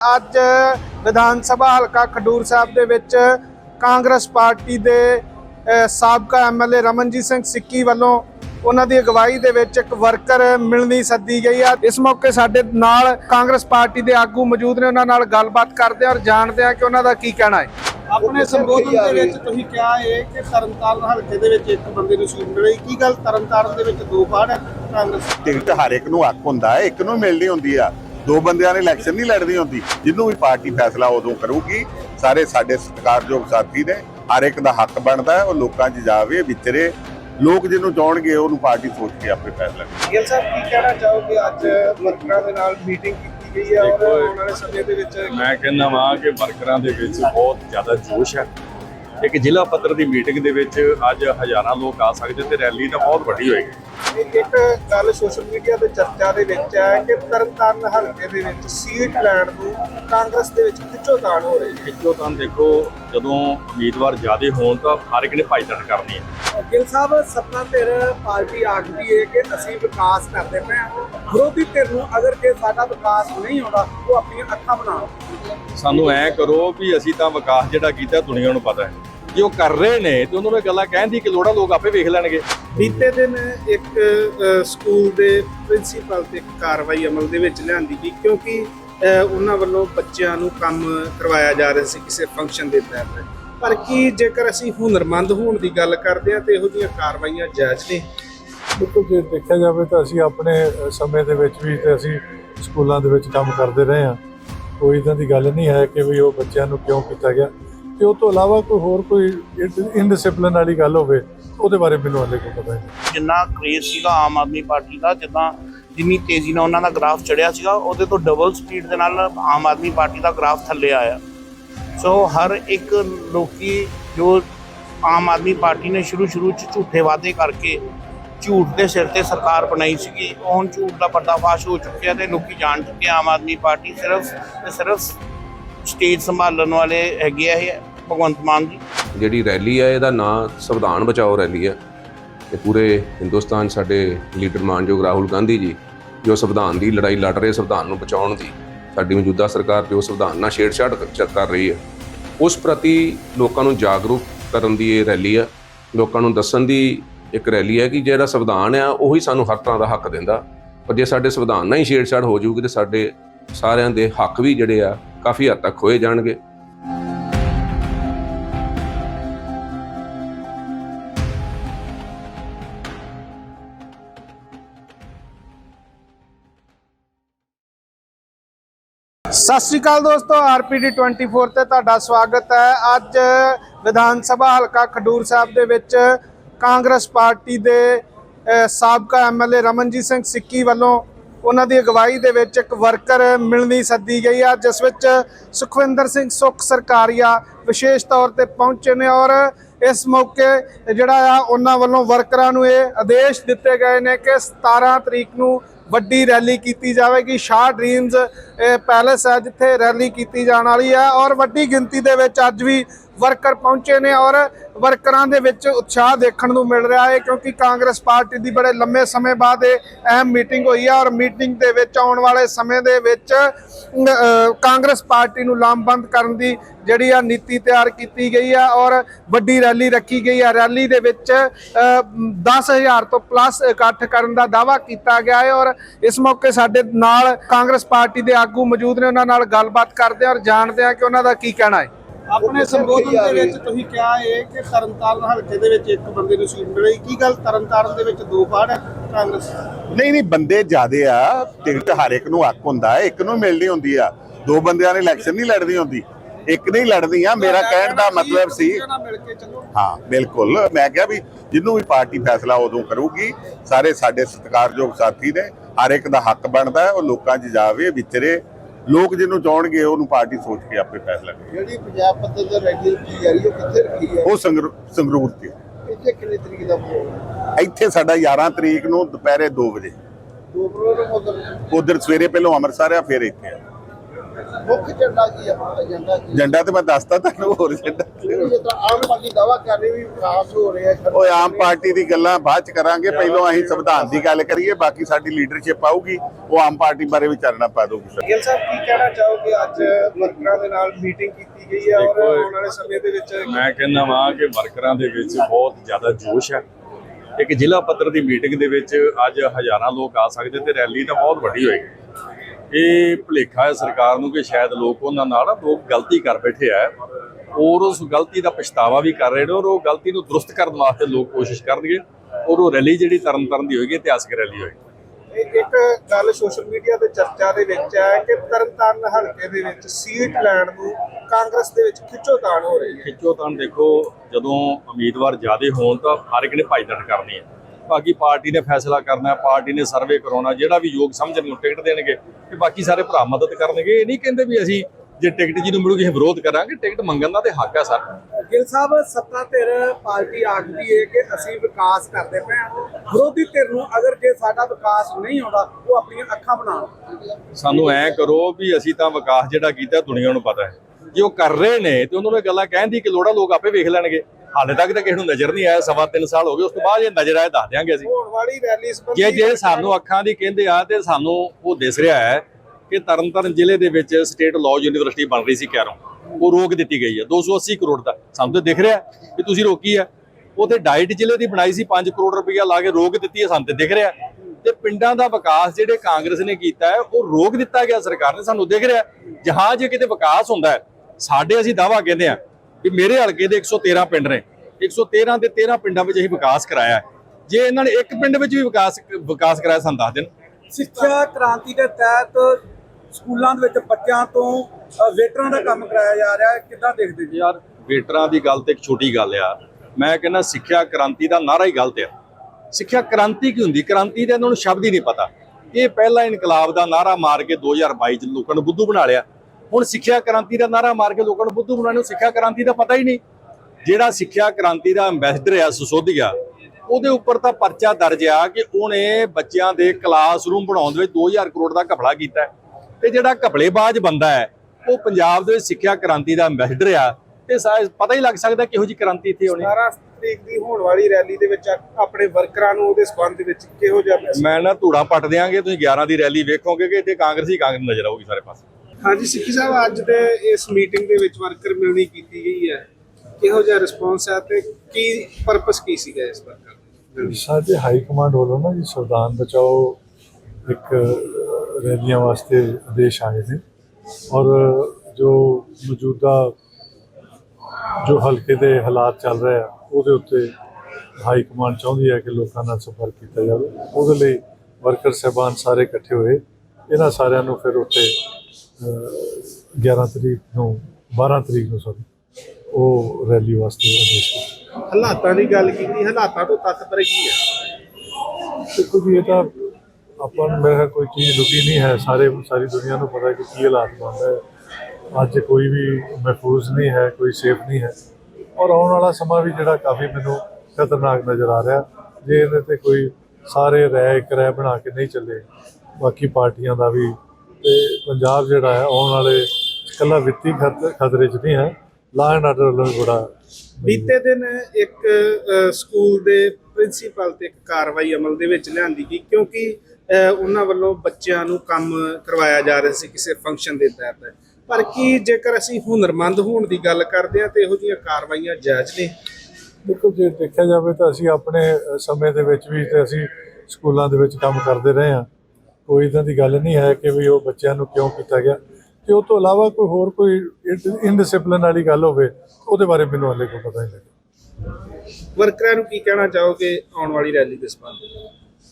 ਅੱਜ ਵਿਧਾਨ ਸਭਾ ਹਲਕਾ ਖਡੂਰ ਸਾਹਿਬ ਦੇ ਵਿੱਚ ਕਾਂਗਰਸ ਪਾਰਟੀ ਦੇ ਸਾਬਕਾ ਐਮਐਲਏ ਰਮਨਜੀਤ ਸਿੰਘ ਸਿੱਕੀ ਵੱਲੋਂ ਉਹਨਾਂ ਦੀ ਅਗਵਾਈ ਦੇ ਵਿੱਚ ਇੱਕ ਵਰਕਰ ਮਿਲਣੀ ਸੱਦੀ ਗਈ ਆ। ਇਸ ਮੌਕੇ ਸਾਡੇ ਨਾਲ ਕਾਂਗਰਸ ਪਾਰਟੀ ਦੇ ਆਗੂ ਮੌਜੂਦ ਨੇ ਉਹਨਾਂ ਨਾਲ ਗੱਲਬਾਤ ਕਰਦੇ ਆ ਔਰ ਜਾਣਦੇ ਆ ਕਿ ਉਹਨਾਂ ਦਾ ਕੀ ਕਹਿਣਾ ਹੈ। ਆਪਣੇ ਸੰਬੋਧਨ ਦੇ ਵਿੱਚ ਤੁਸੀਂ ਕਿਹਾ ਹੈ ਕਿ ਤਰਨਤਾਰਨ ਹਲਕੇ ਦੇ ਵਿੱਚ ਇੱਕ ਬੰਦੇ ਨੂੰ ਸੀਟ ਮਿਲੀ। ਕੀ ਗੱਲ? ਤਰਨਤਾਰਨ ਦੇ ਵਿੱਚ ਦੋ ਪਾੜ ਹੈ ਕਾਂਗਰਸ ਟਿਕਟ ਹਰ ਇੱਕ ਨੂੰ ਹੱਕ ਹੁੰਦਾ ਹੈ ਇੱਕ ਨੂੰ ਮਿਲਣੀ ਹੁੰਦੀ ਆ। ਦੋ ਬੰਦਿਆਂ ਨੇ ਇਲੈਕਸ਼ਨ ਨਹੀਂ ਲੜਨੀ ਹੁੰਦੀ ਜਿਹਨੂੰ ਵੀ ਪਾਰਟੀ ਫੈਸਲਾ ਉਦੋਂ ਕਰੂਗੀ ਸਾਰੇ ਸਾਡੇ ਸਤਿਕਾਰਯੋਗ ਸਾਥੀ ਨੇ ਹਰ ਇੱਕ ਦਾ ਹੱਕ ਬਣਦਾ ਹੈ ਉਹ ਲੋਕਾਂ 'ਚ ਜਾਵੇ ਵਿਚਰੇ ਲੋਕ ਜਿਹਨੂੰ ਚਾਹਣਗੇ ਉਹਨੂੰ ਪਾਰਟੀ ਸੋਚ ਕੇ ਆਪੇ ਫੈਸਲਾ ਕਰੇ ਗਿੱਲ ਸਾਹਿਬ ਕੀ ਕਹਿਣਾ ਚਾਹੋਗੇ? ਅੱਜ ਵਰਕਰਾਂ ਦੇ ਨਾਲ ਮੀਟਿੰਗ ਕੀਤੀ ਗਈ ਹੈ ਔਰ ਆਉਣ ਵਾਲੇ ਸਮੇਂ ਦੇ ਵਿੱਚ ਮੈਂ ਕਹਿੰਦਾ ਵਾਂ ਕਿ ਵਰਕਰਾਂ ਦੇ ਵਿੱਚ ਬਹੁਤ ਜ਼ਿਆਦਾ ਜੋਸ਼ ਹੈ। ਇੱਕ ਜ਼ਿਲ੍ਹਾ ਪੱਧਰ ਦੀ ਮੀਟਿੰਗ ਦੇ ਵਿੱਚ ਅੱਜ ਹਜ਼ਾਰਾਂ ਲੋਕ ਆ ਸਕਦੇ ਤੇ ਰੈਲੀ ਤਾਂ ਬਹੁਤ ਵੱਡੀ ਹੋਏਗੀ। ਇੱਕ ਗੱਲ ਸੋਸ਼ਲ ਮੀਡੀਆ ਤੇ ਚਰਚਾ ਦੇ ਵਿੱਚ ਹੈ ਕਿ ਤਰਨਤਾਰਨ ਹਲਕੇ ਦੇ ਵਿੱਚ ਸੀਟ ਲੈਣ ਨੂੰ ਕਾਂਗਰਸ ਦੇ ਵਿੱਚ ਖਿੱਚੋਤਾਣ ਹੋ ਰਹੀ ਇੱਕੋ ਤਾਂ ਦੇਖੋ ਜਦੋਂ ਉਮੀਦਵਾਰ ਜ਼ਿਆਦੇ ਹੋਣ ਤਾਂ ਹਰ ਇੱਕ ਨੇ ਭਾਈਚਾਰਾ ਕਰਨੀ ਹੈ। ਹੈ ਗਿੱਲ ਸਾਹਿਬ ਸਪਨਾ ਧਿਰ ਪਾਰਟੀ ਆਖਦੀ ਹੈ ਕਿ ਅਸੀਂ ਵਿਕਾਸ ਕਰਦੇ ਪਏ ਹਾਂ। ਵਿਰੋਧੀ ਧਿਰ ਨੂੰ ਅਗਰ ਕਿ ਸਾਡਾ ਵਿਕਾਸ ਨਹੀਂ ਹੋਣਾ ਉਹ ਆਪਣੀਆਂ ਅੱਖਾਂ ਬਣਾਉਣ। ਸਾਨੂੰ ਐ ਕਰੋ ਵੀ ਅਸੀਂ ਤਾਂ ਵਿਕਾਸ ਜਿਹੜਾ ਕੀਤਾ ਦੁਨੀਆ ਨੂੰ ਪਤਾ ਹੈ। ਜੇ ਉਹ ਕਰ ਰਹੇ ਨੇ ਤੇ ਉਹਨਾਂ ਨੂੰ ਇਹ ਗੱਲਾਂ ਕਹਿਣ ਦੀ ਕਿ ਲੋੜਾ ਲੋਕ ਆਪੇ ਵੇਖ ਲੈਣਗੇ। ਬੀਤੇ ਦਿਨ ਇੱਕ ਸਕੂਲ ਦੇ ਪ੍ਰਿੰਸੀਪਲ ਤੇ ਇੱਕ ਕਾਰਵਾਈ ਅਮਲ ਦੇ ਵਿੱਚ ਲਿਆਂਦੀ ਗਈ ਕਿਉਂਕਿ ਉਹਨਾਂ ਵੱਲੋਂ ਬੱਚਿਆਂ ਨੂੰ ਕੰਮ ਕਰਵਾਇਆ ਜਾ ਰਿਹਾ ਸੀ ਕਿਸੇ ਫੰਕਸ਼ਨ ਦੇ ਤਹਿਤ। ਪਰ ਕੀ ਜੇਕਰ ਅਸੀਂ ਹੁਨਰਮੰਦ ਹੋਣ ਦੀ ਗੱਲ ਕਰਦੇ ਹਾਂ ਤੇ ਇਹੋ ਜਿਹੀਆਂ ਕਾਰਵਾਈਆਂ ਜਾਇਜ਼ ਨੇ? ਬਿਲਕੁਲ ਜੇ ਦੇਖਿਆ ਜਾਵੇ ਤਾਂ ਅਸੀਂ ਆਪਣੇ ਸਮੇਂ ਦੇ ਵਿੱਚ ਵੀ ਤੇ ਅਸੀਂ ਸਕੂਲਾਂ ਦੇ ਵਿੱਚ ਕੰਮ ਕਰਦੇ ਰਹੇ ਹਾਂ। ਕੋਈ ਇਦਾਂ ਦੀ ਗੱਲ ਨਹੀਂ ਹੈ ਕਿ ਵੀ ਉਹ ਬੱਚਿਆਂ ਨੂੰ ਕਿਉਂ ਕੀਤਾ ਗਿਆ। ਤੇ ਉਹ ਤੋਂ ਇਲਾਵਾ ਕੋਈ ਹੋਰ ਕੋਈ ਇਨਡਿਸਪਲਿਨ ਵਾਲੀ ਗੱਲ ਹੋਵੇ, ਉਹਦੇ ਬਾਰੇ ਮੈਨੂੰ ਹਾਲੇ ਕੋਈ ਪਤਾ ਨਹੀਂ। ਜਿੰਨਾ ਕ੍ਰੇਜ਼ ਸੀਗਾ ਆਮ ਆਦਮੀ ਪਾਰਟੀ ਦਾ, ਜਿੱਦਾਂ ਜਿੰਨੀ ਤੇਜ਼ੀ ਨਾਲ ਉਹਨਾਂ ਦਾ ਗ੍ਰਾਫ ਚੜਿਆ ਸੀਗਾ, ਉਹਦੇ ਤੋਂ ਡਬਲ ਸਪੀਡ ਦੇ ਨਾਲ ਆਮ ਆਦਮੀ ਪਾਰਟੀ ਦਾ ਗ੍ਰਾਫ ਥੱਲੇ ਆਇਆ। ਸੋ ਹਰ ਇੱਕ ਲੋਕੀ ਜੋ ਆਮ ਆਦਮੀ ਪਾਰਟੀ ਨੇ ਸ਼ੁਰੂ ਸ਼ੁਰੂ ਚ ਝੂਠੇ ਵਾਅਦੇ ਕਰਕੇ ਝੂਠ ਦੇ ਸਿਰ ਤੇ ਸਰਕਾਰ ਬਣਾਈ ਸੀਗੀ ਉਹ ਹੁਣ ਝੂਠ ਦਾ ਪਰਦਾਫਾਸ਼ ਹੋ ਚੁੱਕਿਆ ਤੇ ਲੋਕੀ ਜਾਣ ਚੁੱਕੇ ਆਮ ਆਦਮੀ ਪਾਰਟੀ ਸਿਰਫ ਤੇ ਸਿਰਫ ਸਟੇਜ ਸੰਭਾਲਣ ਵਾਲੇ ਹੈਗੇ ਆ ਇਹ। ਭਗਵੰਤ ਮਾਨ ਜੀ। ਜਿਹੜੀ ਰੈਲੀ ਹੈ ਇਹਦਾ ਨਾਂ ਸੰਵਿਧਾਨ ਬਚਾਓ ਰੈਲੀ ਹੈ ਤੇ ਪੂਰੇ ਹਿੰਦੁਸਤਾਨ 'ਚ ਸਾਡੇ ਲੀਡਰ ਮਾਨਯੋਗ ਰਾਹੁਲ ਗਾਂਧੀ ਜੀ, ਜੋ ਸੰਵਿਧਾਨ ਦੀ ਲੜਾਈ ਲੜ ਰਹੇ, ਸੰਵਿਧਾਨ ਨੂੰ ਬਚਾਉਣ ਦੀ ਸਾਡੀ ਮੌਜੂਦਾ ਸਰਕਾਰ ਜੋ ਸੰਵਿਧਾਨ ਨਾਲ ਛੇੜਛਾੜ ਕਰ ਕਰ ਰਹੀ ਹੈ ਉਸ ਪ੍ਰਤੀ ਲੋਕਾਂ ਨੂੰ ਜਾਗਰੂਕ ਕਰਨ ਦੀ ਇਹ ਰੈਲੀ ਹੈ ਲੋਕਾਂ ਨੂੰ ਦੱਸਣ ਦੀ ਇੱਕ ਰੈਲੀ ਹੈ ਕਿ ਜਿਹੜਾ ਸੰਵਿਧਾਨ ਆ, ਉਹੀ ਸਾਨੂੰ ਹਰ ਤਰ੍ਹਾਂ ਦਾ ਹੱਕ ਦਿੰਦਾ। ਪਰ ਜੇ ਸਾਡੇ ਸੰਵਿਧਾਨ ਨਾਲ ਹੀ ਛੇੜਛਾੜ ਹੋ ਜਾਊਗੀ ਤੇ ਸਾਡੇ ਸਾਰਿਆਂ ਦੇ ਹੱਕ ਵੀ ਜਿਹੜੇ ਆ, ਕਾਫੀ ਹੱਦ ਤੱਕ ਖੋਏ ਜਾਣਗੇ। ਸਤਿ ਸ਼੍ਰੀ ਅਕਾਲ ਦੋਸਤੋ ਆਰਪੀਡੀ 24 ਤੇ ਤੁਹਾਡਾ ਸਵਾਗਤ ਹੈ। ਅੱਜ ਵਿਧਾਨ ਸਭਾ ਹਲਕਾ ਖਡੂਰ ਸਾਹਿਬ ਦੇ ਵਿੱਚ ਕਾਂਗਰਸ ਪਾਰਟੀ ਦੇ ਅ, ਸਾਬਕਾ ਐਮਐਲਏ ਰਮਨਜੀਤ ਸਿੰਘ ਸਿੱਕੀ ਵੱਲੋਂ ਉਹਨਾਂ ਦੀ ਅਗਵਾਈ ਦੇ ਵਿੱਚ ਇੱਕ ਵਰਕਰ ਮਿਲਣੀ ਸੱਦੀ ਗਈ। ਆ ਜਿਸ ਵਿੱਚ ਸੁਖਵਿੰਦਰ ਸਿੰਘ ਸੁੱਖ ਸਰਕਾਰੀਆ ਵਿਸ਼ੇਸ਼ ਤੌਰ ਤੇ ਪਹੁੰਚੇ ਨੇ ਔਰ ਇਸ ਮੌਕੇ ਜਿਹੜਾ ਆ ਉਹਨਾਂ ਵੱਲੋਂ ਵਰਕਰਾਂ ਨੂੰ ਇਹ ਆਦੇਸ਼ ਦਿੱਤੇ ਗਏ ਨੇ ਕਿ 17 ਤਰੀਕ ਨੂੰ ਵੱਡੀ ਰੈਲੀ ਕੀਤੀ ਜਾਵੇਗੀ, ਸ਼ਾਹ ਡ੍ਰੀਮਜ਼, ਇਹ ਪੈਲੇਸ ਹੈ ਜਿੱਥੇ ਰੈਲੀ ਕੀਤੀ ਜਾਣ ਵਾਲੀ ਹੈ ਔਰ ਵੱਡੀ ਗਿਣਤੀ ਦੇ ਵਿੱਚ ਅੱਜ ਵੀ ਵਰਕਰ ਪਹੁੰਚੇ ਨੇ ਔਰ ਵਰਕਰਾਂ ਦੇ ਵਿੱਚ ਉਤਸ਼ਾਹ ਦੇਖਣ ਨੂੰ ਮਿਲ ਰਿਹਾ ਹੈ ਕਿਉਂਕਿ ਕਾਂਗਰਸ ਪਾਰਟੀ ਦੀ ਬੜੇ ਲੰਮੇ ਸਮੇਂ ਬਾਅਦ ਇਹ ਅਹਿਮ ਮੀਟਿੰਗ ਹੋਈ ਹੈ ਔਰ ਮੀਟਿੰਗ ਦੇ ਵਿੱਚ ਆਉਣ ਵਾਲੇ ਸਮੇਂ ਦੇ ਵਿੱਚ ਕਾਂਗਰਸ ਪਾਰਟੀ ਨੂੰ ਲਾਮਬੰਦ ਕਰਨ ਦੀ ਜਿਹੜੀ ਆ ਨੀਤੀ ਤਿਆਰ ਕੀਤੀ ਗਈ ਹੈ ਔਰ ਵੱਡੀ ਰੈਲੀ ਰੱਖੀ ਗਈ ਆ ਰੈਲੀ ਦੇ ਵਿੱਚ ਅ, 10000 ਤੋਂ ਪਲੱਸ ਇਕੱਠ ਕਰਨ ਦਾ ਦਾਵਾ ਕੀਤਾ ਗਿਆ ਹੈ ਔਰ ਇਸ ਮੌਕੇ ਸਾਡੇ ਨਾਲ ਕਾਂਗਰਸ ਪਾਰਟੀ ਦੇ ਆਗੂ ਮੌਜੂਦ ਨੇ। ਉਹਨਾਂ ਨਾਲ ਗੱਲਬਾਤ ਕਰਦੇ ਹਾਂ ਔਰ ਜਾਣਦੇ ਹਾਂ ਕਿ ਉਹਨਾਂ ਦਾ ਕੀ ਕਹਿਣਾ ਹੈ। ਆਪਣੇ ਸੰਬੋਧਨ ਦੇ ਵਿੱਚ ਤੁਸੀਂ ਕਿਹਾ ਹੈ ਕਿ ਤਰਨਤਾਰਨ ਹਲਕੇ ਦੇ ਵਿੱਚ ਇੱਕ ਬੰਦੇ ਨੂੰ ਸੀਟ ਮਿਲੀ। ਕੀ ਗੱਲ? ਤਰਨਤਾਰਨ ਦੇ ਵਿੱਚ ਦੋ ਪਾੜ ਹੈ ਕਾਂਗਰਸ? ਨਹੀਂ ਨਹੀਂ ਬੰਦੇ ਜ਼ਿਆਦੇ ਆ। ਟਿਕਟ ਹਰ ਇੱਕ ਨੂੰ ਹੱਕ ਹੁੰਦਾ ਹੈ ਇੱਕ ਨੂੰ ਮਿਲਣੀ ਹੁੰਦੀ ਆ। ਦੋ ਬੰਦਿਆਂ ਨੇ ਇਲੈਕਸ਼ਨ ਨਹੀਂ ਲੜਨੀ ਹੁੰਦੀ। ਇੱਕ ਨਹੀਂ ਲੜਨੀ ਆ ਮੇਰਾ ਕਹਿਣ ਦਾ ਮਤਲਬ ਸੀ ਹਾਂ ਬਿਲਕੁਲ। ਮੈਂ ਕਿਹਾ ਵੀ ਜਿਹਨੂੰ ਵੀ ਪਾਰਟੀ ਫੈਸਲਾ ਉਦੋਂ ਕਰੂਗੀ ਸਾਰੇ ਸਾਡੇ ਸਤਿਕਾਰਯੋਗ ਸਾਥੀ ਨੇ ਹਰ ਇੱਕ ਦਾ ਹੱਕ ਬਣਦਾ ਹੈ ਉਹ ਲੋਕਾਂ 'ਚ ਜਾਵੇ ਵਿਚਰੇ ਲੋਕ ਜਿਹਨੂੰ ਚਾਹਣਗੇ ਉਹਨੂੰ ਪਾਰਟੀ ਸੋਚ ਕੇ ਆਪੇ ਫੈਸਲਾ ਕਰੇ ਜਿਹੜੀ ਪੰਜਾਬ ਰੈਲੀ ਰੱਖੀ ਜਾ ਰਹੀ ਹੈ ਉਹ ਕਿੱਥੇ ਰੱਖੀ ਹੈ? ਉਹ ਸੰਗਰੂ- ਸੰਗਰੂਰ ਤੇ। ਇੱਥੇ ਕਿੰਨੇ ਤਰੀਕ ਦਾ ਪ੍ਰੋਗਰਾਮ ਇੱਥੇ ਸਾਡਾ 11 ਤਰੀਕ ਨੂੰ ਦੁਪਹਿਰੇ 2 ਵਜੇ। ਦੋ ਉਧਰ ਸਵੇਰੇ ਪਹਿਲਾਂ ਅੰਮ੍ਰਿਤਸਰ ਆ ਫਿਰ ਇੱਥੇ ਆ। ਮੁੱਖ ਏਜੰਡਾ ਕੀ ਹੈ ਆਪਣਾ ਏਜੰਡਾ ਕੀ ਤੇ ਮੈਂ ਦੱਸਤਾ ਤੁਹਾਨੂੰ ਹੋਰ ਏਜੰਡਾ। ਇਹ ਤਾਂ ਆਮ ਪਾਰਟੀ ਦਾਵਾ ਕਰ ਰਹੀ ਵੀ ਵਿਕਾਸ ਹੋ ਰਿਹਾ ਹੈ। ਓਏ ਆਮ ਪਾਰਟੀ ਦੀ ਗੱਲਾਂ ਬਾਅਦ ਚ ਕਰਾਂਗੇ। ਪਹਿਲਾਂ ਅਸੀਂ ਸੰਵਿਧਾਨ ਦੀ ਗੱਲ ਕਰੀਏ ਬਾਕੀ ਸਾਡੀ ਲੀਡਰਸ਼ਿਪ ਆਊਗੀ ਉਹ ਆਮ ਪਾਰਟੀ ਬਾਰੇ ਵੀ ਚਾਨਣਾ ਪਾ ਦਊਗੀ ਗਿੱਲ ਸਾਹਿਬ ਕੀ ਕਹਿਣਾ ਚਾਹੋਗੇ? ਅੱਜ ਵਰਕਰਾਂ ਦੇ ਨਾਲ ਮੀਟਿੰਗ ਕੀਤੀ ਗਈ ਹੈ ਔਰ ਆਉਣ ਵਾਲੇ ਸਮੇਂ ਦੇ ਵਿੱਚ ਮੈਂ ਕਹਿੰਦਾ ਵਾਂ ਕਿ ਵਰਕਰਾਂ ਦੇ ਵਿੱਚ ਬਹੁਤ ਜ਼ਿਆਦਾ ਜੋਸ਼ ਹੈ। ਇੱਕ ਜ਼ਿਲ੍ਹਾ ਪੱਧਰ ਦੀ ਮੀਟਿੰਗ ਦੇ ਵਿੱਚ ਅੱਜ ਹਜ਼ਾਰਾਂ ਲੋਕ ਆ ਸਕਦੇ ਤੇ ਰੈਲੀ ਤਾਂ ਬਹੁਤ ਵੱਡੀ ਹੋਏਗੀ। ਇਹ ਭੁਲੇਖਾ ਹੈ ਸਰਕਾਰ ਨੂੰ ਕਿ ਸ਼ਾਇਦ ਲੋਕ ਉਹਨਾਂ ਨਾਲ ਲੋਕ ਗਲਤੀ ਕਰ ਬੈਠੇ ਆ ਔਰ ਉਸ ਗਲਤੀ ਦਾ ਪਛਤਾਵਾ ਵੀ ਕਰ ਰਹੇ ਨੇ ਔਰ ਉਹ ਗਲਤੀ ਨੂੰ ਦਰੁਸਤ ਕਰਨ ਵਾਸਤੇ ਲੋਕ ਕੋਸ਼ਿਸ਼ ਕਰਨਗੇ ਔਰ ਉਹ ਰੈਲੀ ਜਿਹੜੀ ਤਰਨ ਤਾਰਨ ਦੀ ਹੋਏਗੀ ਇਤਿਹਾਸਕ ਰੈਲੀ ਹੋਏਗੀ। ਇਹ ਇੱਕ ਗੱਲ ਸੋਸ਼ਲ ਮੀਡੀਆ ਤੇ ਚਰਚਾ ਦੇ ਵਿੱਚ ਹੈ ਕਿ ਤਰਨਤਾਰਨ ਹਲਕੇ ਦੇ ਵਿੱਚ ਸੀਟ ਲੈਣ ਨੂੰ ਕਾਂਗਰਸ ਦੇ ਵਿੱਚ ਖਿੱਚੋਤਾਣ ਹੋ ਰਹੀ ਹੈ। ਖਿੱਚੋਤਾਣ ਦੇਖੋ ਜਦੋਂ ਉਮੀਦਵਾਰ ਜ਼ਿਆਦੇ ਹੋਣ ਤਾਂ ਹਰ ਇੱਕ ਨੇ ਭਾਈਦਟ ਕਰਨੀ ਹੈ। ਬਾਕੀ ਪਾਰਟੀ ਨੇ ਫੈਸਲਾ ਕਰਨਾ ਹੈ ਪਾਰਟੀ ਨੇ ਸਰਵੇ ਕਰਾਉਣਾ ਜਿਹੜਾ ਵੀ ਯੋਗ ਸਮਝਣ ਨੂੰ ਟਿਕਟ ਦੇਣਗੇ ਤੇ ਬਾਕੀ ਸਾਰੇ ਭਰਾ ਮਦਦ ਕਰਨਗੇ। ਇਹ ਨਹੀਂ ਕਹਿੰਦੇ ਵੀ ਅਸੀਂ ਜੇ ਟਿਕਟ ਜੀ ਨੂੰ ਮਿਲੂਗੀ ਵਿਰੋਧ ਕਰਾਂਗੇ ਟਿਕਟ ਮੰਗਣ ਦਾ ਤੇ ਹੱਕ ਹੈ ਸਰ ਗਿਲ ਸਾਹਿਬ ਸੱਤਾ ਧਿਰ ਪਾਰਟੀ ਆਖਦੀ ਹੈ ਕਿ ਅਸੀਂ ਵਿਕਾਸ ਕਰਦੇ ਪਏ ਹਾਂ। ਵਿਰੋਧੀ ਧਿਰ ਨੂੰ ਅਗਰ ਜੇ ਸਾਡਾ ਵਿਕਾਸ ਨਹੀਂ ਹੁੰਦਾ ਉਹ ਆਪਣੀਆਂ ਅੱਖਾਂ ਬਣਾਉਣ। ਸਾਨੂੰ ਐ ਕਰੋ ਵੀ ਅਸੀਂ ਤਾਂ ਵਿਕਾਸ ਜਿਹੜਾ ਕੀਤਾ ਦੁਨੀਆ ਨੂੰ ਪਤਾ ਹੈ। ਜੇ ਉਹ ਕਰ ਰਹੇ ਨੇ ਤੇ ਉਹਨਾਂ ਨੂੰ ਇਹ ਗੱਲਾਂ ਕਹਿਣ ਦੀ ਕਿ ਲੋੜਾ ਲੋਕ ਆਪੇ ਵੇਖ ਲੈਣਗੇ। ਹਾਲੇ ਤੱਕ ਤਾਂ ਕਿਸੇ ਨੂੰ ਨਜ਼ਰ ਨਹੀਂ ਆਇਆ ਸਵਾ ਤਿੰਨ ਸਾਲ ਹੋ ਗਏ ਉਸ ਤੋਂ ਬਾਅਦ ਜੇ ਨਜ਼ਰ ਆਇਆ ਦੱਸ ਦਿਆਂਗੇ ਅਸੀਂ। ਹੋਣ ਵਾਲੀ ਰੈਲੀ ਸੰਬੰਧੀ ਜੇ ਜੇ ਸਾਨੂੰ ਅੱਖਾਂ ਦੀ ਕਹਿੰਦੇ ਆ ਤੇ ਸਾਨੂੰ ਉਹ ਦਿਸ ਰਿਹਾ ਹੈ ਕਿ ਤਰਨਤਾਰਨ ਜ਼ਿਲ੍ਹੇ ਦੇ ਵਿੱਚ ਸਟੇਟ ਲਾਅ ਯੂਨੀਵਰਸਿਟੀ ਬਣ ਰਹੀ ਸੀ ਕਹਿਰੋਂ ਉਹ ਰੋਕ ਦਿੱਤੀ ਗਈ ਹੈ 280 ਕਰੋੜ ਦਾ। ਸਾਨੂੰ ਤਾਂ ਦਿਖ ਰਿਹਾ ਕਿ ਤੁਸੀਂ ਰੋਕੀ ਹੈ। ਤੇ ਡਾਈਟ ਜ਼ਿਲ੍ਹੇ ਦੀ ਬਣਾਈ ਸੀ 5 ਕਰੋੜ ਰੁਪਈਆ ਲਾ ਕੇ ਰੋਕ ਦਿੱਤੀ ਹੈ ਸਾਨੂੰ ਤੇ ਦਿਖ ਰਿਹਾ। ਤੇ ਪਿੰਡਾਂ ਦਾ ਵਿਕਾਸ ਜਿਹੜੇ ਕਾਂਗਰਸ ਨੇ ਕੀਤਾ ਹੈ ਉਹ ਰੋਕ ਦਿੱਤਾ ਗਿਆ ਸਰਕਾਰ ਨੇ ਸਾਨੂੰ ਦਿਖ ਰਿਹਾ। ਜਹਾਂ ਜੇ ਕਿਤੇ ਵਿਕਾਸ ਹੁੰਦਾ ਹੈ ਸਾਡੇ ਅਸੀਂ ਦਾਵਾ ਕਹਿੰਦੇ ਆ ਵੀ ਮੇਰੇ ਹਲਕੇ ਦੇ 113 ਪਿੰਡ ਨੇ। 113 ਦੇ 13 ਪਿੰਡਾਂ ਵਿੱਚ ਅਸੀਂ ਵਿਕਾਸ ਕਰਾਇਆ ਹੈ। ਜੇ ਇਹਨਾਂ ਨੇ ਇੱਕ ਪਿੰਡ ਵਿੱਚ ਵੀ ਵਿਕਾਸ ਵਿਕਾਸ ਕਰਾਇਆ ਸਾਨੂੰ ਦੱਸ ਦੇਣ। ਸਿੱਖਿਆ ਕ੍ਰਾਂਤੀ ਦੇ ਤਹਿਤ ਸਕੂਲਾਂ ਦੇ ਵਿੱਚ ਬੱਚਿਆਂ ਤੋਂ ਵੇਟਰਾਂ ਦਾ ਕੰਮ ਕਰਾਇਆ ਜਾ ਰਿਹਾ ਹੈ। ਕਿੱਦਾਂ ਦੇਖਦੇ ਜੀ? ਯਾਰ ਵੇਟਰਾਂ ਦੀ ਗੱਲ ਤੇ ਇੱਕ ਛੋਟੀ ਗੱਲ ਆ। ਮੈਂ ਕਹਿੰਦਾ ਸਿੱਖਿਆ ਕ੍ਰਾਂਤੀ ਦਾ ਨਾਰਾ ਹੀ ਗਲਤ ਆ। ਸਿੱਖਿਆ ਕ੍ਰਾਂਤੀ ਕੀ ਹੁੰਦੀ? ਕ੍ਰਾਂਤੀ ਦਾ ਇਹਨਾਂ ਨੂੰ ਸ਼ਬਦ ਹੀ ਨਹੀਂ ਪਤਾ। ਇਹ ਪਹਿਲਾ ਇਨਕਲਾਬ ਦਾ ਨਾਰਾ ਮਾਰ ਕੇ 2022 ਚ ਲੋਕਾਂ ਨੂੰ ਬੁੱਧੂ ਬਣਾ ਲਿਆ। ਹੁਣ ਸਿੱਖਿਆ ਕ੍ਰਾਂਤੀ ਦਾ ਨਾਰਾ ਮਾਰ ਕੇ ਲੋਕਾਂ ਨੂੰ ਬੁੱਧੂ ਬਣਾਉਣ ਨੂੰ ਸਿੱਖਿਆ ਕ੍ਰਾਂਤੀ ਦਾ ਪਤਾ ਹੀ ਨਹੀਂ। ਜਿਹੜਾ ਸਿੱਖਿਆ ਕ੍ਰਾਂਤੀ ਦਾ ਐਮਬੈਸਡਰ ਆ ਸੁਸੋਧੀਆ ਉਹਦੇ ਉੱਪਰ ਤਾਂ ਪਰਚਾ ਦਰਜ ਆ ਕਿ ਉਹਨੇ ਬੱਚਿਆਂ ਦੇ ਕਲਾਸਰੂਮ ਬਣਾਉਣ ਦੇ ਵਿੱਚ 2000 ਕਰੋੜ ਦਾ ਘਪਲਾ ਕੀਤਾ। ਤੇ ਜਿਹੜਾ ਘਪਲੇਬਾਜ਼ ਬੰਦਾ ਹੈ ਉਹ ਪੰਜਾਬ ਦੇ ਸਿੱਖਿਆ ਕ੍ਰਾਂਤੀ ਦਾ ਐਮਬੈਸਡਰ ਆ। ਤੇ ਪਤਾ ਹੀ ਲੱਗ ਸਕਦਾ ਕਿਹੋ ਜੀ ਕ੍ਰਾਂਤੀ ਇੱਥੇ ਹੋਣੀ। 17 ਤਰੀਕ ਦੀ ਹੋਣ ਵਾਲੀ ਰੈਲੀ ਦੇ ਵਿੱਚ ਆਪਣੇ ਵਰਕਰਾਂ ਨੂੰ ਉਹਦੇ ਸਬੰਧ ਦੇ ਵਿੱਚ ਕਿਹੋ ਜਿਹਾ ਮੈਂ ਨਾ ਧੂੜਾ ਪੱਟ ਦਿਆਂਗੇ ਤੁਸੀਂ 11 ਦੀ ਰੈਲੀ ਵੇਖੋਗੇ ਕਿ ਇੱਥੇ ਕਾਂਗਰਸ ਕਾਂਗਰਸ ਨਜ਼ਰ ਆਊਗੀ ਸਾਰੇ ਪਾਸੇ। ਹਾਂਜੀ, ਸਿੱਖੀ ਸਾਹਿਬ, ਅੱਜ ਦੇ ਇਸ ਮੀਟਿੰਗ ਦੇ ਵਿੱਚ ਵਰਕਰ ਮਿਲਣੀ ਕੀਤੀ ਗਈ ਹੈ। ਕਿਹੋ ਜਿਹਾ ਰਿਸਪੌਂਸ ਹੈ ਤੇ ਕੀ ਪਰਪਸ ਕੀ ਸੀਗਾ ਇਸ ਵਰਕਰ ਸਾਡੇ ਹਾਈ ਕਮਾਂਡ ਵੱਲੋਂ ਨਾ ਜੀ ਸੰਵਿਧਾਨ ਬਚਾਓ ਇੱਕ ਰੈਲੀਆਂ ਵਾਸਤੇ ਆਦੇਸ਼ ਆਏ ਨੇ। ਔਰ ਜੋ ਮੌਜੂਦਾ, ਜੋ ਹਲਕੇ ਦੇ ਹਾਲਾਤ ਚੱਲ ਰਹੇ ਆ, ਉਹਦੇ ਉੱਤੇ ਹਾਈ ਕਮਾਂਡ ਚਾਹੁੰਦੀ ਹੈ ਕਿ ਲੋਕਾਂ ਨਾਲ ਸੰਪਰਕ ਕੀਤਾ ਜਾਵੇ। ਉਹਦੇ ਲਈ ਵਰਕਰ ਸਹਿਬਾਨ ਸਾਰੇ ਇਕੱਠੇ ਹੋਏ। ਇਹਨਾਂ ਸਾਰਿਆਂ ਨੂੰ ਫਿਰ ਉੱਤੇ 11 ਤਰੀਕ ਨੂੰ 12 ਤਰੀਕ ਨੂੰ ਸੌਰੀ ਉਹ ਰੈਲੀ ਵਾਸਤੇ ਆਦੇਸ਼ ਹਾਲਾਤਾਂ ਦੀ ਗੱਲ ਕੀਤੀ ਹਾਲਾਤਾਂ ਤੋਂ ਤੱਤ ਪਰ ਕੀ ਹੈ? ਦੇਖੋ ਜੀ ਇਹ ਤਾਂ ਆਪਾਂ ਮੇਰਾ ਕੋਈ ਚੀਜ਼ ਲੁਕੀ ਨਹੀਂ ਹੈ ਸਾਰੇ ਸਾਰੀ ਦੁਨੀਆ ਨੂੰ ਪਤਾ ਕਿ ਕੀ ਹਾਲਾਤ ਬਣਦਾ ਹੈ। ਅੱਜ ਕੋਈ ਵੀ ਮਹਿਫੂਜ਼ ਨਹੀਂ ਹੈ ਕੋਈ ਸੇਫ ਨਹੀਂ ਹੈ। ਔਰ ਆਉਣ ਵਾਲਾ ਸਮਾਂ ਵੀ ਜਿਹੜਾ ਕਾਫੀ ਮੈਨੂੰ ਖਤਰਨਾਕ ਨਜ਼ਰ ਆ ਰਿਹਾ। ਜੇ ਇਹਦੇ ਤੇ ਕੋਈ ਸਾਰੇ ਰਾਇ ਇੱਕ ਰਾਇ ਬਣਾ ਕੇ ਨਹੀਂ ਚੱਲੇ ਬਾਕੀ ਪਾਰਟੀਆਂ ਦਾ ਵੀ ਤੇ ਪੰਜਾਬ ਜਿਹੜਾ ਹੈ ਆਉਣ ਵਾਲੇ ਇਕੱਲਾ ਵਿੱਤੀ ਖਤ- ਖਤਰੇ 'ਚ ਨਹੀਂ ਹੈ ਲਾ ਐਂਡ ਆਰਡਰ ਵੱਲੋਂ ਬੜਾ ਬੀਤੇ ਦਿਨ ਇੱਕ ਸਕੂਲ ਦੇ ਪ੍ਰਿੰਸੀਪਲ ਤੇ ਇੱਕ ਕਾਰਵਾਈ ਅਮਲ ਦੇ ਵਿੱਚ ਲਿਆਂਦੀ ਗਈ ਕਿਉਂਕਿ ਉਹਨਾਂ ਵੱਲੋਂ ਬੱਚਿਆਂ ਨੂੰ ਕੰਮ ਕਰਵਾਇਆ ਜਾ ਰਿਹਾ ਸੀ ਕਿਸੇ ਫੰਕਸ਼ਨ ਦੇ ਤਹਿਤ। ਪਰ ਕੀ ਜੇਕਰ ਅਸੀਂ ਹੁਨਰਮੰਦ ਹੋਣ ਦੀ ਗੱਲ ਕਰਦੇ ਹਾਂ ਤੇ ਇਹੋ ਜਿਹੀਆਂ ਕਾਰਵਾਈਆਂ ਜਾਇਜ਼ ਨੇ? ਦੇਖੋ ਜੇ ਦੇਖਿਆ ਜਾਵੇ ਤਾਂ ਅਸੀਂ ਆਪਣੇ ਸਮੇਂ ਦੇ ਵਿੱਚ ਵੀ ਤੇ ਅਸੀਂ ਸਕੂਲਾਂ ਦੇ ਵਿੱਚ ਕੰਮ ਕਰਦੇ ਰਹੇ ਹਾਂ। ਕੋਈ ਇਦਾਂ ਦੀ ਗੱਲ ਨਹੀਂ ਹੈ ਕਿ ਵੀ ਉਹ ਬੱਚਿਆਂ ਨੂੰ ਕਿਉਂ ਕੀਤਾ ਗਿਆ। ਤੇ ਉਹ ਤੋਂ ਇਲਾਵਾ ਕੋਈ ਹੋਰ ਕੋਈ ਇਨਡਿਸਪਲਿਨ ਵਾਲੀ ਗੱਲ ਹੋਵੇ ਉਹਦੇ ਬਾਰੇ ਮੈਨੂੰ ਹਾਲੇ ਕੋਈ ਪਤਾ ਨਹੀਂ ਵਰਕਰਾਂ ਨੂੰ ਕੀ ਕਹਿਣਾ ਚਾਹੋਗੇ ਆਉਣ ਵਾਲੀ ਰੈਲੀ ਦੇ ਸੰਬੰਧ ਵਿੱਚ?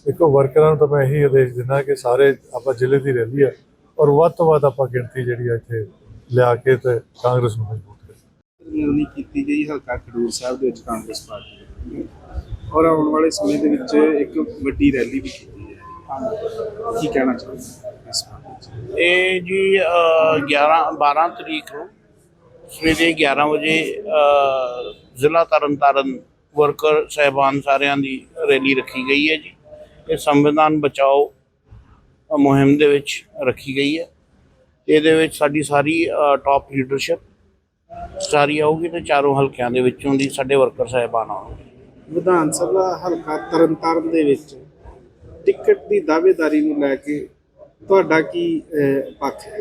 ਦੇਖੋ ਵਰਕਰਾਂ ਨੂੰ ਤਾਂ ਮੈਂ ਇਹੀ ਆਦੇਸ਼ ਦਿੰਦਾ ਕਿ ਸਾਰੇ ਆਪਾਂ ਜ਼ਿਲ੍ਹੇ ਦੀ ਰੈਲੀ ਆ ਔਰ ਵੱਧ ਤੋਂ ਵੱਧ ਆਪਾਂ ਗਿਣਤੀ ਜਿਹੜੀ ਆ ਇੱਥੇ ਲਿਆ ਕੇ ਤੇ ਕਾਂਗਰਸ ਨੂੰ ਮਜ਼ਬੂਤ ਕਰੀਏ। ਮਿਲਣੀ ਕੀਤੀ ਗਈ ਹਲਕਾ ਖਡੂਰ ਸਾਹਿਬ ਦੇ ਵਿੱਚ ਕਾਂਗਰਸ ਪਾਰਟੀ ਦੀ। ਔਰ ਆਉਣ ਵਾਲੇ ਸਮੇਂ ਦੇ ਵਿੱਚ ਇੱਕ ਵੱਡੀ ਰੈਲੀ ਵੀ ਕੀਤੀ ਕੀ ਕਹਿਣਾ ਚਾਹੋਗੇ ਇਸ ਬਾਰੇ ਵਿੱਚ ਇਹ ਜੀ ਅ, 11 12 ਤਰੀਕ ਨੂੰ ਸਵੇਰੇ 11 ਵਜੇ ਜ਼ਿਲ੍ਹਾ ਤਰਨਤਾਰਨ ਵਰਕਰ ਸਹਿਬਾਨ ਸਾਰਿਆਂ ਦੀ ਰੈਲੀ ਰੱਖੀ ਗਈ ਹੈ ਜੀ। ਇਹ ਸੰਵਿਧਾਨ ਬਚਾਓ ਮੁਹਿੰਮ ਦੇ ਵਿੱਚ ਰੱਖੀ ਗਈ ਹੈ। ਇਹਦੇ ਵਿੱਚ ਸਾਡੀ ਸਾਰੀ ਟਾਪ ਲੀਡਰਸ਼ਿਪ ਸਾਰੀ ਆਊਗੀ ਤੇ ਚਾਰੋਂ ਹਲਕਿਆਂ ਦੇ ਵਿੱਚੋਂ ਦੀ ਸਾਡੇ ਵਰਕਰ ਸਾਹਿਬਾਨ ਆਉਣਗੇ। ਵਿਧਾਨ ਸਭਾ ਹਲਕਾ ਤਰਨਤਾਰਨ ਦੇ ਵਿੱਚ ਟਿਕਟ ਦੀ ਦਾਅਵੇਦਾਰੀ ਨੂੰ ਲੈ ਕੇ ਤੁਹਾਡਾ ਕੀ ਪੱਖ ਹੈ?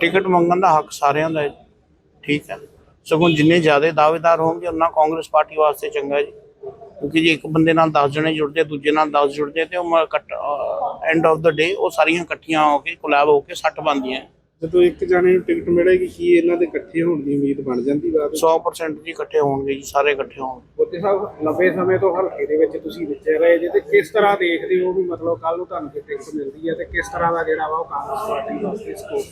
ਟਿਕਟ ਮੰਗਣ ਦਾ ਹੱਕ ਸਾਰਿਆਂ ਦਾ ਹੈ ਠੀਕ ਹੈ। ਸਗੋਂ ਜਿੰਨੇ ਜ਼ਿਆਦਾ ਦਾਅਵੇਦਾਰ ਹੋਣਗੇ, ਉਹਨਾਂ ਕਾਂਗਰਸ ਪਾਰਟੀ ਵਾਸਤੇ ਚੰਗਾ ਜੀ। ਕਿਉਂਕਿ ਜੇ ਇੱਕ ਬੰਦੇ ਨਾਲ 10 ਜਣੇ ਜੁੜਦੇ, ਦੂਜੇ ਨਾਲ 10 ਜੁੜਦੇ, ਤੇ ਉਹ ਐਂਡ ਆਫ ਦਾ ਡੇ ਉਹ ਸਾਰੀਆਂ ਇਕੱਠੀਆਂ ਹੋ ਕੇ ਕੋਲੈਬ ਹੋ ਕੇ 60 ਬਣਦੀਆਂ। ਜਦੋਂ ਇੱਕ ਜਾਣੇ ਨੂੰ ਟਿਕਟ ਮਿਲੇਗੀ ਕੀ ਇਹਨਾਂ ਦੇ ਇਕੱਠੇ ਹੋਣ ਦੀ ਉਮੀਦ ਬਣ ਜਾਂਦੀ ਬਾਅਦ 100% ਜੀ ਇਕੱਠੇ ਹੋਣਗੇ ਜੀ ਸਾਰੇ ਇਕੱਠੇ ਹੋਣਗੇ ਬੋਤੇ ਸਾਹਿਬ ਲੰਬੇ ਸਮੇਂ ਤੋਂ ਹਲਕੇ ਦੇ ਵਿੱਚ ਤੁਸੀਂ ਵਿਚਰ ਰਹੇ ਜੇ ਤੇ ਕਿਸ ਤਰ੍ਹਾਂ ਦੇਖਦੇ ਹੋ ਵੀ ਮਤਲਬ ਕੱਲ ਨੂੰ ਤੁਹਾਨੂੰ ਟਿਕਟ ਮਿਲਦੀ ਹੈ ਤੇ ਕਿਸ ਤਰ੍ਹਾਂ ਦਾ ਜਿਹੜਾ ਵਾ ਉਹ ਕਾਂਗਰਸ ਪਾਰਟੀ ਵਾਸਤੇ ਸਕੋਪ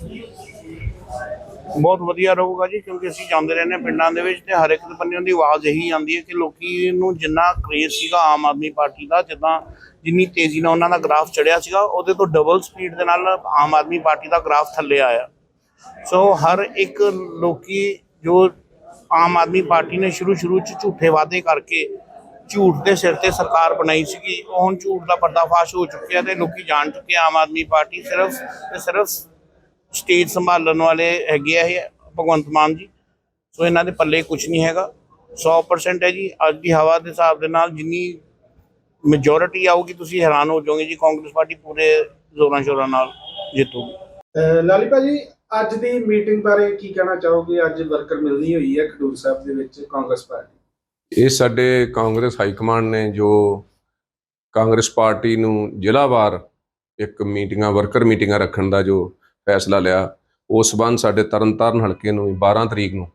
ਬਹੁਤ ਵਧੀਆ ਰਹੂਗਾ ਜੀ ਕਿਉਂਕਿ ਅਸੀਂ ਜਾਂਦੇ ਰਹਿੰਦੇ ਹਾਂ ਪਿੰਡਾਂ ਦੇ ਵਿੱਚ ਤੇ ਹਰ ਇੱਕ ਬੰਦੇ ਦੀ ਆਵਾਜ਼ ਇਹੀ ਆਉਂਦੀ ਹੈ ਕਿ ਲੋਕੀ ਨੂੰ ਜਿੰਨਾ ਕ੍ਰੇਜ਼ ਸੀਗਾ ਆਮ ਆਦਮੀ ਪਾਰਟੀ ਦਾ ਜਿੱਦਾਂ ਜਿੰਨੀ ਤੇਜ਼ੀ ਨਾਲ ਉਹਨਾਂ ਦਾ ਗ੍ਰਾਫ ਚੜਿਆ ਸੀਗਾ, ਉਹਦੇ ਤੋਂ ਡਬਲ ਸਪੀਡ ਦੇ ਨਾਲ ਆਮ ਆਦਮੀ ਪਾਰਟੀ ਦਾ ਗ੍ਰਾਫ ਥੱਲੇ ਆਇਆ। ਸੋ ਹਰ ਇੱਕ ਲੋਕੀ ਜੋ ਆਮ ਆਦਮੀ ਪਾਰਟੀ ਨੇ ਸ਼ੁਰੂ ਸ਼ੁਰੂ ਚ ਝੂਠੇ ਵਾਅਦੇ ਕਰਕੇ ਝੂਠ ਦੇ ਸਿਰ ਤੇ ਸਰਕਾਰ ਬਣਾਈ ਸੀਗੀ, ਉਹ ਹੁਣ ਝੂਠ ਦਾ ਪਰਦਾਫਾਸ਼ ਹੋ ਚੁੱਕਿਆ ਤੇ ਲੋਕੀ ਜਾਣ ਚੁੱਕੇ ਆਮ ਆਦਮੀ ਪਾਰਟੀ। ਸਿਰਫ ਤੇ ਸਿਰਫ ਸਟੇਜ ਸੰਭਾਲਣ ਵਾਲੇ ਹੈਗੇ ਆ ਇਹ, ਭਗਵੰਤ ਮਾਨ ਜੀ। ਸੋ ਇਹਨਾਂ ਦੇ ਪੱਲੇ ਕੁਝ ਨਹੀਂ ਹੈਗਾ। 100% ਹੈ ਜੀ। ਅੱਜ ਦੀ ਹਵਾ ਦੇ ਹਿਸਾਬ ਦੇ ਨਾਲ ਜਿੰਨੀ ਮੈਜੋਰਿਟੀ ਆਊਗੀ ਤੁਸੀਂ ਹੈਰਾਨ ਹੋ ਜਾਓਗੇ ਜੀ ਕਾਂਗਰਸ ਪਾਰਟੀ ਪੂਰੇ ਜ਼ੋਰਾਂ ਸ਼ੋਰਾਂ ਨਾਲ ਜਿੱਤੂਗੀ। ਲਾਲੀ ਭਾਜੀ ਅੱਜ ਦੀ ਮੀਟਿੰਗ ਬਾਰੇ ਕੀ ਕਹਿਣਾ ਚਾਹੋਗੇ? ਅੱਜ ਵਰਕਰ ਮਿਲਣੀ ਹੋਈ ਹੈ ਖਡੂਰ ਸਾਹਿਬ ਦੇ ਵਿੱਚ ਕਾਂਗਰਸ ਪਾਰਟੀ। ਇਹ ਸਾਡੇ ਕਾਂਗਰਸ ਹਾਈ ਕਮਾਂਡ ਨੇ ਜੋ ਕਾਂਗਰਸ ਪਾਰਟੀ ਨੂੰ ਜ਼ਿਲ੍ਹਾਵਾਰ ਇੱਕ ਮੀਟਿੰਗਾਂ ਵਰਕਰ ਮੀਟਿੰਗਾਂ ਰੱਖਣ ਦਾ ਜੋ ਫੈਸਲਾ ਲਿਆ ਉਸ ਸਬੰਧ ਸਾਡੇ ਤਰਨਤਾਰਨ ਹਲਕੇ ਨੂੰ 12 ਤਰੀਕ ਨੂੰ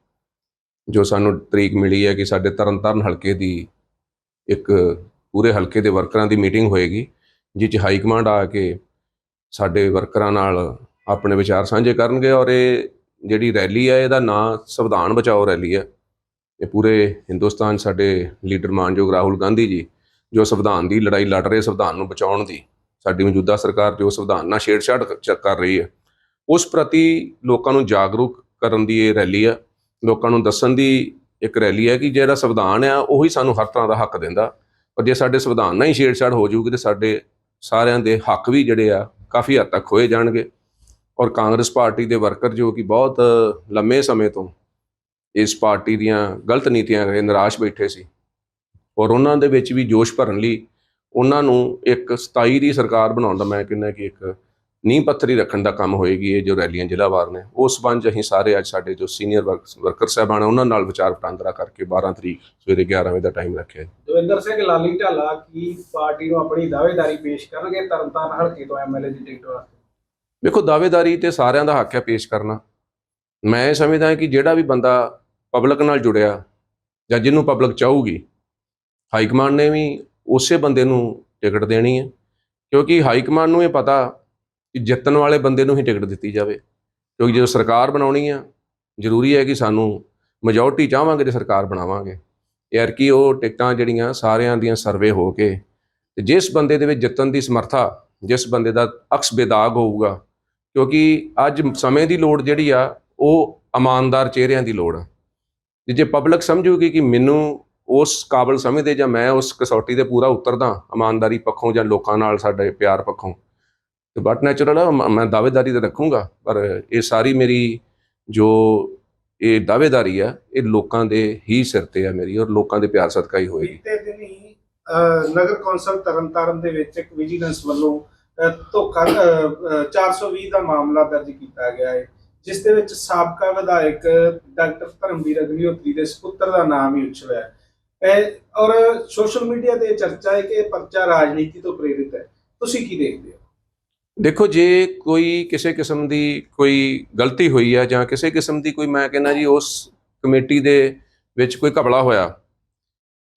ਜੋ ਸਾਨੂੰ ਤਰੀਕ ਮਿਲੀ ਹੈ ਕਿ ਸਾਡੇ ਤਰਨਤਾਰਨ ਹਲਕੇ ਦੀ ਇੱਕ ਪੂਰੇ ਹਲਕੇ ਦੇ ਵਰਕਰਾਂ ਦੀ ਮੀਟਿੰਗ ਹੋਏਗੀ ਜਿਸ 'ਚ ਹਾਈ ਕਮਾਂਡ ਆ ਕੇ ਸਾਡੇ ਵਰਕਰਾਂ ਨਾਲ ਆਪਣੇ ਵਿਚਾਰ ਸਾਂਝੇ ਕਰਨਗੇ ਔਰ ਇਹ ਜਿਹੜੀ ਰੈਲੀ ਹੈ, ਇਹਦਾ ਨਾਂ ਸੰਵਿਧਾਨ ਬਚਾਓ ਰੈਲੀ ਹੈ। ਇਹ ਪੂਰੇ ਹਿੰਦੁਸਤਾਨ 'ਚ ਸਾਡੇ ਲੀਡਰ ਮਾਨਯੋਗ ਰਾਹੁਲ ਗਾਂਧੀ ਜੀ, ਜੋ ਸੰਵਿਧਾਨ ਦੀ ਲੜਾਈ ਲੜ ਰਹੇ ਸੰਵਿਧਾਨ ਨੂੰ ਬਚਾਉਣ ਦੀ, ਸਾਡੀ ਮੌਜੂਦਾ ਸਰਕਾਰ ਜੋ ਸੰਵਿਧਾਨ ਨਾਲ ਛੇੜਛਾੜ ਕਰ ਰਹੀ ਹੈ। ਉਸ ਪ੍ਰਤੀ ਲੋਕਾਂ ਨੂੰ ਜਾਗਰੂਕ ਕਰਨ ਦੀ ਇਹ ਰੈਲੀ ਆ ਲੋਕਾਂ ਨੂੰ ਦੱਸਣ ਦੀ ਇੱਕ ਰੈਲੀ ਹੈ ਕਿ ਜਿਹੜਾ ਸੰਵਿਧਾਨ ਆ, ਉਹੀ ਸਾਨੂੰ ਹਰ ਤਰ੍ਹਾਂ ਦਾ ਹੱਕ ਦਿੰਦਾ। ਔਰ ਜੇ ਸਾਡੇ ਸੰਵਿਧਾਨ ਨਾਲ ਹੀ ਛੇੜਛਾੜ ਹੋ ਜਾਊਗੀ ਤੇ ਸਾਡੇ ਸਾਰਿਆਂ ਦੇ ਹੱਕ ਵੀ ਜਿਹੜੇ ਆ ਕਾਫੀ ਹੱਦ ਤੱਕ ਖੋਏ ਜਾਣਗੇ। ਔਰ ਕਾਂਗਰਸ ਪਾਰਟੀ ਦੇ ਵਰਕਰ ਜੋ ਕਿ ਬਹੁਤ ਲੰਮੇ ਸਮੇਂ ਤੋਂ ਇਸ ਪਾਰਟੀ ਦੀਆਂ ਗਲਤ ਨੀਤੀਆਂ ਕਰਕੇ ਨਿਰਾਸ਼ ਬੈਠੇ ਸੀ ਔਰ ਉਹਨਾਂ ਦੇ ਵਿੱਚ ਵੀ ਜੋਸ਼ ਭਰਨ ਲਈ ਉਹਨਾਂ ਨੂੰ ਇੱਕ 27 ਦੀ ਸਰਕਾਰ ਬਣਾਉਣ ਦਾ ਮੈਂ ਕਹਿੰਦਾ ਕਿ ਇੱਕ ਨੀਂਹ ਪੱਥਰੀ ਰੱਖਣ ਦਾ ਕੰਮ ਹੋਏਗੀ ਇਹ ਜੋ ਰੈਲੀਆਂ ਜ਼ਿਲ੍ਹਾਵਾਰ ਨੇ। ਉਸ ਸੰਬੰਧ ਅਸੀਂ ਸਾਰੇ ਅੱਜ ਸਾਡੇ ਜੋ ਸੀਨੀਅਰ ਵਰਕਰ ਸਾਹਿਬਾਨ ਉਹਨਾਂ ਨਾਲ ਵਿਚਾਰ ਵਟਾਂਦਰਾ ਕਰਕੇ 12 ਤਰੀਕ ਸਵੇਰੇ 11 ਵਜੇ ਦਾ ਟਾਈਮ ਰੱਖਿਆ ਹੈ। ਦਵਿੰਦਰ ਸਿੰਘ ਲਾਲੀ ਢਾਲਾ ਕੀ ਪਾਰਟੀ ਨੂੰ ਆਪਣੀ ਦਾਅਵੇਦਾਰੀ ਪੇਸ਼ ਕਰਨਗੇ ਤਰਨਤਾਰਨ ਹਲਕੇ ਤੋਂ ਐਮਐਲਏ ਦੀ ਟਿਕਟ ਵਾਸਤੇ? ਵੇਖੋ ਦਾਅਵੇਦਾਰੀ ਤੇ ਸਾਰਿਆਂ ਦਾ ਹੱਕ ਹੈ ਪੇਸ਼ ਕਰਨਾ। ਮੈਂ ਸਮਝਦਾ ਕਿ ਜਿਹੜਾ ਵੀ ਬੰਦਾ ਪਬਲਿਕ ਨਾਲ ਜੁੜਿਆ ਜਾਂ ਜਿਹਨੂੰ ਪਬਲਿਕ ਚਾਹੂਗੀ ਹਾਈ ਕਮਾਂਡ ਨੇ ਵੀ ਉਸੇ ਬੰਦੇ ਨੂੰ ਟਿਕਟ ਦੇਣੀ ਹੈ। ਕਿਉਂਕਿ ਹਾਈ ਕਮਾਂਡ ਨੂੰ ਇਹ ਪਤਾ ਕਿ ਜਿੱਤਣ ਵਾਲੇ ਬੰਦੇ ਨੂੰ ਹੀ ਟਿਕਟ ਦਿੱਤੀ ਜਾਵੇ। ਕਿਉਂਕਿ ਜਦੋਂ ਸਰਕਾਰ ਬਣਾਉਣੀ ਆ, ਜ਼ਰੂਰੀ ਹੈ ਕਿ ਸਾਨੂੰ ਮੈਜੋਰਟੀ ਚਾਹਾਂਗੇ ਤੇ ਸਰਕਾਰ ਬਣਾਵਾਂਗੇ। ਯਾਰ ਕਿ ਉਹ ਟਿਕਟਾਂ ਜਿਹੜੀਆਂ ਸਾਰਿਆਂ ਦੀਆਂ ਸਰਵੇ ਹੋ ਕੇ, ਤੇ ਜਿਸ ਬੰਦੇ ਦੇ ਵਿੱਚ ਜਿੱਤਣ ਦੀ ਸਮਰੱਥਾ, ਜਿਸ ਬੰਦੇ ਦਾ ਅਕਸ ਬੇਦਾਗ ਹੋਊਗਾ, ਕਿਉਂਕਿ ਅੱਜ ਸਮੇਂ ਦੀ ਲੋੜ ਜਿਹੜੀ ਆ, ਉਹ ਇਮਾਨਦਾਰ ਚਿਹਰਿਆਂ ਦੀ ਲੋੜ ਆ। ਜੇ ਪਬਲਿਕ ਸਮਝੂਗੀ ਕਿ ਮੈਨੂੰ ਉਸ ਕਾਬਲ ਸਮਝਦੇ ਜਾਂ ਮੈਂ ਉਸ ਕਸੌਟੀ ਤੇ ਪੂਰਾ ਉਤਰਦਾ, ਇਮਾਨਦਾਰੀ ਪੱਖੋਂ ਜਾਂ ਲੋਕਾਂ ਨਾਲ ਸਾਡੇ ਪਿਆਰ ਪੱਖੋਂ ਤੇ ਬਟ ਨੈਚੁਰਲ ਆ ਮ- ਮੈਂ ਦਾਅਵੇਦਾਰੀ ਤਾਂ ਰੱਖੂੰਗਾ ਪਰ ਇਹ ਸਾਰੀ ਮੇਰੀ ਜੋ ਇਹ ਦਾਅਵੇਦਾਰੀ ਆ ਇਹ ਲੋਕਾਂ ਦੇ ਹੀ ਸਿਰ ਤੇ ਆ ਮੇਰੀ ਔਰ ਲੋਕਾਂ ਦੇ ਪਿਆਰ ਸਦਕਾ ਹੀ ਹੋਏਗੀ। ਬੀਤੇ ਦਿਨੀ ਅਹ, ਨਗਰ ਕੌਂਸਲ ਤਰਨਤਾਰਨ ਦੇ ਵਿੱਚ ਇੱਕ ਵਿਜੀਲੈਂਸ ਵੱਲੋਂ ਧੋਖਾ ਅਹ, ਅਹ, 420 ਦਾ ਮਾਮਲਾ ਦਰਜ ਕੀਤਾ ਗਿਆ ਹੈ ਜਿਸ ਦੇ ਵਿੱਚ ਸਾਬਕਾ ਵਿਧਾਇਕ ਡਾਕਟਰ ਧਰਮਵੀਰ ਅਗਨੀਹੋਤਰੀ ਦੇ ਸੁਪੁੱਤਰ ਦਾ ਨਾਮ ਹੀ ਉਛਲਿਆ ਹੈ। ਇਹ ਔਰ ਸੋਸ਼ਲ ਮੀਡੀਆ ਤੇ ਚਰਚਾ ਹੈ ਕਿ ਇਹ ਪਰਚਾ ਰਾਜਨੀਤੀ ਤੋਂ ਪ੍ਰੇਰਿਤ ਹੈ। ਤੁਸੀਂ ਕੀ ਦੇਖਦੇ ਹੋ? ਦੇਖੋ, ਜੇ ਕੋਈ ਕਿਸੇ ਕਿਸਮ ਦੀ ਕੋਈ ਗਲਤੀ ਹੋਈ ਹੈ ਜਾਂ ਕਿਸੇ ਕਿਸਮ ਦੀ ਕੋਈ ਮੈਂ ਕਹਿੰਦਾ ਜੀ ਉਸ ਕਮੇਟੀ ਦੇ ਵਿੱਚ ਕੋਈ ਘਪਲਾ ਹੋਇਆ,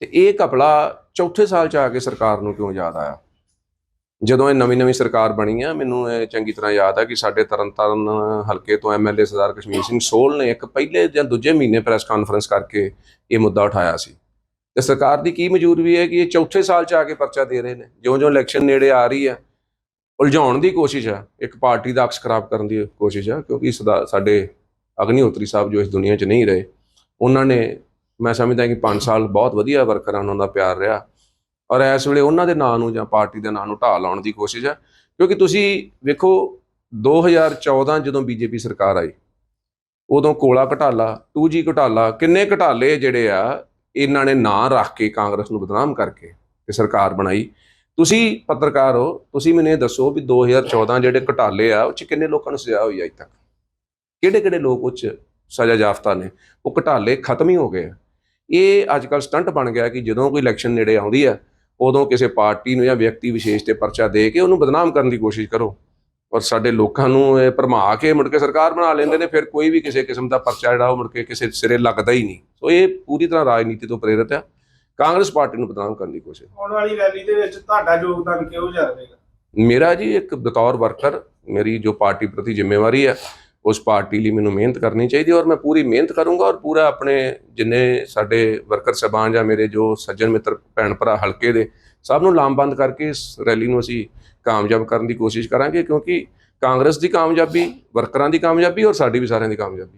ਤੇ ਇਹ ਘਪਲਾ ਚੌਥੇ ਸਾਲ ਚ ਆ ਕੇ ਸਰਕਾਰ ਨੂੰ ਕਿਉਂ ਯਾਦ ਆਇਆ? ਜਦੋਂ ਇਹ ਨਵੀਂ ਨਵੀਂ ਸਰਕਾਰ ਬਣੀ ਆ, ਮੈਨੂੰ ਇਹ ਚੰਗੀ ਤਰ੍ਹਾਂ ਯਾਦ ਆ ਕਿ ਸਾਡੇ ਤਰਨਤਾਰਨ ਹਲਕੇ ਤੋਂ ਐਮਐਲਏ ਸਰਦਾਰ ਕਸ਼ਮੀਰ ਸਿੰਘ ਸੋਲ ਨੇ ਇੱਕ ਪਹਿਲੇ ਜਾਂ ਦੂਜੇ ਮਹੀਨੇ ਪ੍ਰੈਸ ਕਾਨਫਰੰਸ ਕਰਕੇ ਇਹ ਮੁੱਦਾ ਉਠਾਇਆ ਸੀ। ਤੇ ਸਰਕਾਰ ਦੀ ਕੀ ਮਜਬੂਰੀ ਹੈ ਕਿ ਇਹ ਚੌਥੇ ਸਾਲ ਚ ਆ ਕੇ ਪਰਚਾ ਦੇ ਰਹੇ ਨੇ। ਜਿਉਂ-ਜਿਉਂ ਇਲੈਕਸ਼ਨ ਨੇੜੇ ਆ ਰਹੀ ਹੈ ਉਲਝਾਉਣ ਦੀ ਕੋਸ਼ਿਸ਼ ਆ ਇੱਕ ਪਾਰਟੀ ਦਾ ਅਕਸ ਖਰਾਬ ਕਰਨ ਦੀ ਕੋਸ਼ਿਸ਼ ਆ ਕਿਉਂਕਿ ਸਦਾ ਸਾਡੇ ਅਗਨੀਹੋਤਰੀ ਸਾਹਿਬ ਜੋ ਇਸ ਦੁਨੀਆ 'ਚ ਨਹੀਂ ਰਹੇ, ਉਹਨਾਂ ਨੇ ਮੈਂ ਸਮਝਦਾ ਕਿ 5 ਸਾਲ ਬਹੁਤ ਵਧੀਆ ਵਰਕਰਾਂ ਨਾਲ ਉਹਨਾਂ ਦਾ ਪਿਆਰ ਰਿਹਾ ਔਰ ਇਸ ਵੇਲੇ ਉਹਨਾਂ ਦੇ ਨਾਂ ਨੂੰ ਜਾਂ ਪਾਰਟੀ ਦੇ ਨਾਂ ਨੂੰ ਢਾਹ ਲਾਉਣ ਦੀ ਕੋਸ਼ਿਸ਼ ਆ ਕਿਉਂਕਿ ਤੁਸੀਂ ਵੇਖੋ 2014 ਜਦੋਂ ਬੀਜੇਪੀ ਸਰਕਾਰ ਆਈ, ਉਦੋਂ ਕੋਲਾ ਘਟਾਲਾ 2G ਘਟਾਲਾ, ਕਿੰਨੇ ਘਟਾਲੇ ਜਿਹੜੇ ਆ, ਇਹਨਾਂ ਨੇ ਨਾਂ ਰੱਖ ਕੇ ਕਾਂਗਰਸ ਨੂੰ ਬਦਨਾਮ ਕਰਕੇ ਤੇ ਸਰਕਾਰ ਬਣਾਈ। ਤੁਸੀਂ ਪੱਤਰਕਾਰ ਹੋ, ਤੁਸੀਂ ਮੈਨੂੰ ਇਹ ਦੱਸੋ ਵੀ 2014 ਜਿਹੜੇ ਘਟਾਲੇ ਆ, ਉਹ ਚ ਕਿੰਨੇ ਲੋਕਾਂ ਨੂੰ ਸਜ਼ਾ ਹੋਈ ਅਜੇ ਤੱਕ? ਕਿਹੜੇ ਕਿਹੜੇ ਲੋਕ ਉਹ ਚ ਸਜ਼ਾ ਯਾਫਤਾ ਨੇ? ਉਹ ਘਟਾਲੇ ਖਤਮ ਹੀ ਹੋ ਗਏ ਆ। ਇਹ ਅੱਜ ਕੱਲ ਸਟੰਟ ਬਣ ਗਿਆ ਕਿ ਜਦੋਂ ਕੋਈ ਇਲੈਕਸ਼ਨ ਨੇੜੇ ਆਉਂਦੀ ਆ, ਉਦੋਂ ਕਿਸੇ ਪਾਰਟੀ ਨੂੰ ਜਾਂ ਵਿਅਕਤੀ ਵਿਸ਼ੇਸ਼ ਤੇ ਪਰਚਾ ਦੇ ਕੇ ਉਹਨੂੰ ਬਦਨਾਮ ਕਰਨ ਦੀ ਕੋਸ਼ਿਸ਼ ਕਰੋ। ਔਰ ਸਾਡੇ ਲੋਕਾਂ ਨੂੰ ਇਹ ਭਰਮਾ ਕੇ ਮੁੜ ਕੇ ਸਰਕਾਰ ਬਣਾ ਲੈਂਦੇ ਨੇ, ਫਿਰ ਕੋਈ ਵੀ ਕਿਸੇ ਕਿਸਮ ਦਾ ਪਰਚਾ ਜਿਹੜਾ ਉਹ ਮੁੜ ਕੇ ਕਿਸੇ ਸਿਰੇ ਲੱਗਦਾ ਹੀ ਨਹੀਂ। ਸੋ ਇਹ ਪੂਰੀ ਤਰ੍ਹਾਂ ਰਾਜਨੀਤੀ ਤੋਂ ਪ੍ਰੇਰਿਤ ਆ। ਕਾਂਗਰਸ ਪਾਰਟੀ ਨੂੰ ਬਦਨਾਮ ਕਰਨ ਦੀ ਕੋਸ਼ਿਸ਼। ਆਉਣ ਵਾਲੀ ਰੈਲੀ ਦੇ ਵਿੱਚ ਤੁਹਾਡਾ ਯੋਗਦਾਨ ਜਿਹਾ ਰਹੇਗਾ? ਮੇਰਾ ਜੀ ਇੱਕ ਬਤੌਰ ਵਰਕਰ ਮੇਰੀ ਜੋ ਪਾਰਟੀ ਪ੍ਰਤੀ ਜ਼ਿੰਮੇਵਾਰੀ ਹੈ ਉਸ ਪਾਰਟੀ ਲਈ ਮੈਨੂੰ ਮਿਹਨਤ ਕਰਨੀ ਚਾਹੀਦੀ ਔਰ ਮੈਂ ਪੂਰੀ ਮਿਹਨਤ ਕਰੂੰਗਾ ਔਰ ਪੂਰਾ ਆਪਣੇ ਜਿੰਨੇ ਸਾਡੇ ਵਰਕਰ ਸਹਿਬਾਨ ਜਾਂ ਮੇਰੇ ਜੋ ਸੱਜਣ ਮਿੱਤਰ ਭੈਣ ਭਰਾ ਹਲਕੇ ਦੇ ਸਭ ਨੂੰ ਲਾਮਬੰਦ ਕਰਕੇ ਇਸ ਰੈਲੀ ਨੂੰ ਅਸੀਂ ਕਾਮਯਾਬ ਕਰਨ ਦੀ ਕੋਸ਼ਿਸ਼ ਕਰਾਂਗੇ ਕਿਉਂਕਿ ਕਾਂਗਰਸ ਦੀ ਕਾਮਯਾਬੀ ਵਰਕਰਾਂ ਦੀ ਕਾਮਯਾਬੀ ਔਰ ਸਾਡੀ ਵੀ ਸਾਰਿਆਂ ਦੀ ਕਾਮਯਾਬੀ